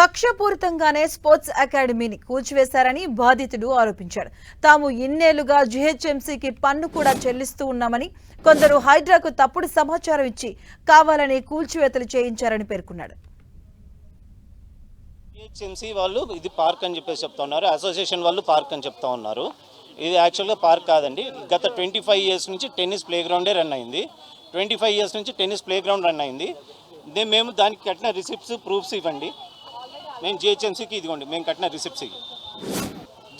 కక్షపూరితంగానే sports అకాడమీని కూల్చివేశారని బాధితుడు ఆరోపించాడు. తాము ఇన్నేళ్ళుగా జీహెచ్ఎంసీకి పన్ను కూడా చెల్లిస్తూ ఉన్నామని కొందరు హైడ్రాకు తప్పుడు సమాచారం ఇచ్చి కావాలని కూల్చివేతలు చేయించారని పేర్కొన్నాడు. జిహెచ్ఎంసీ వాళ్ళు ఇది పార్క్ అని చెప్పేసి చెప్తా ఉన్నారు. అసోసియేషన్ వాళ్ళు పార్క్ అని చెప్తా ఉన్నారు. ఇది యాక్చువల్గా పార్క్ కాదండి. గత ట్వంటీ ఫైవ్ ఇయర్స్ నుంచి టెన్నిస్ ప్లే గ్రౌండే రన్ అయింది. ట్వంటీ ఫైవ్ ఇయర్స్ నుంచి టెన్నిస్ ప్లే గ్రౌండ్ రన్ అయింది. దే- మేము దానికి కట్టిన రిసిప్ట్స్ ప్రూఫ్స్ ఇవ్వండి. మేము జిహెచ్ఎంసీకి ఇదిగోండి మేము కట్టిన రిసిప్ట్స్ ఇవి.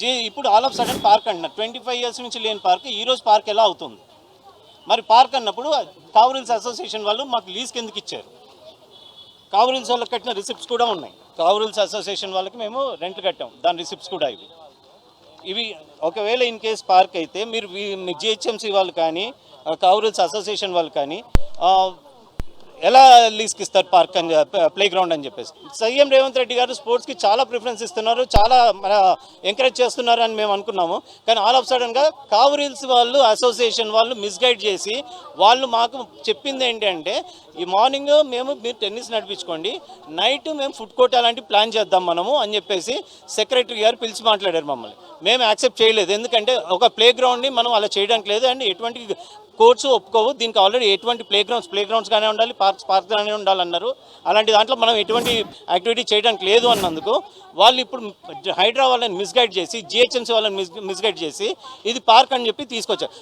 జీ ఇప్పుడు ఆల్ ఆఫ్ సడన్ పార్క్ అంటున్నారు. ట్వంటీ ఫైవ్ ఇయర్స్ నుంచి లేని పార్క్ ఈరోజు పార్క్ ఎలా అవుతుంది? మరి పార్క్ అన్నప్పుడు కావరిల్స్ అసోసియేషన్ వాళ్ళు మాకు లీజ్ కిందకి ఇచ్చారు? కావరిల్స్ వాళ్ళకి కట్టిన రిసిప్ట్స్ కూడా ఉన్నాయి. కావరిల్స్ అసోసియేషన్ వాళ్ళకి మేము రెంట్ కట్టాం. దాని రిసిప్ట్స్ కూడా ఇవి. ఇవి ఒకవేళ ఇన్ కేస్ పార్క్ అయితే మీరు జిహెచ్ఎంసీ వాళ్ళు కానీ కావరిల్స్ అసోసియేషన్ వాళ్ళు కానీ ఎలా లీజ్కి ఇస్తారు పార్క్ అని ప్లే గ్రౌండ్ అని చెప్పేసి. సీఎం రేవంత్ రెడ్డి గారు స్పోర్ట్స్కి చాలా ప్రిఫరెన్స్ ఇస్తున్నారు చాలా మన ఎంకరేజ్ చేస్తున్నారు అని మేము అనుకున్నాము. కానీ ఆల్ ఆఫ్ సడన్గా కావరిల్స్ వాళ్ళు అసోసియేషన్ వాళ్ళు మిస్గైడ్ చేసి వాళ్ళు మాకు చెప్పింది ఏంటంటే ఈ మార్నింగ్ మేము మీరు టెన్నిస్ నడిపించుకోండి నైట్ మేము ఫుడ్ కోర్ట్ అలాంటి ప్లాన్ చేద్దాం మనము అని చెప్పేసి సెక్రటరీ గారు పిలిచి మాట్లాడారు మమ్మల్ని. మేము యాక్సెప్ట్ చేయలేదు. ఎందుకంటే ఒక ప్లే గ్రౌండ్ని మనం అలా చేయడానికి లేదు. అండ్ ఎటువంటి కోర్ట్స్ ఒప్పుకోవు. దీనికి ఆల్రెడీ ఎటువంటి ప్లే గ్రౌండ్స్ ప్లే గ్రౌండ్స్ కానీ ఉండాలి పార్క్స్ పార్క్స్ కానీ ఉండాలన్నారు. అలాంటి దాంట్లో మనం ఎటువంటి యాక్టివిటీ చేయడానికి లేదు అన్నందుకు. వాళ్ళు ఇప్పుడు హైడ్రా వాళ్ళని మిస్గైడ్ చేసి జిహెచ్ఎంసీ వాళ్ళని మిస్ మిస్గైడ్ చేసి ఇది పార్క్ అని చెప్పి తీసుకొచ్చారు.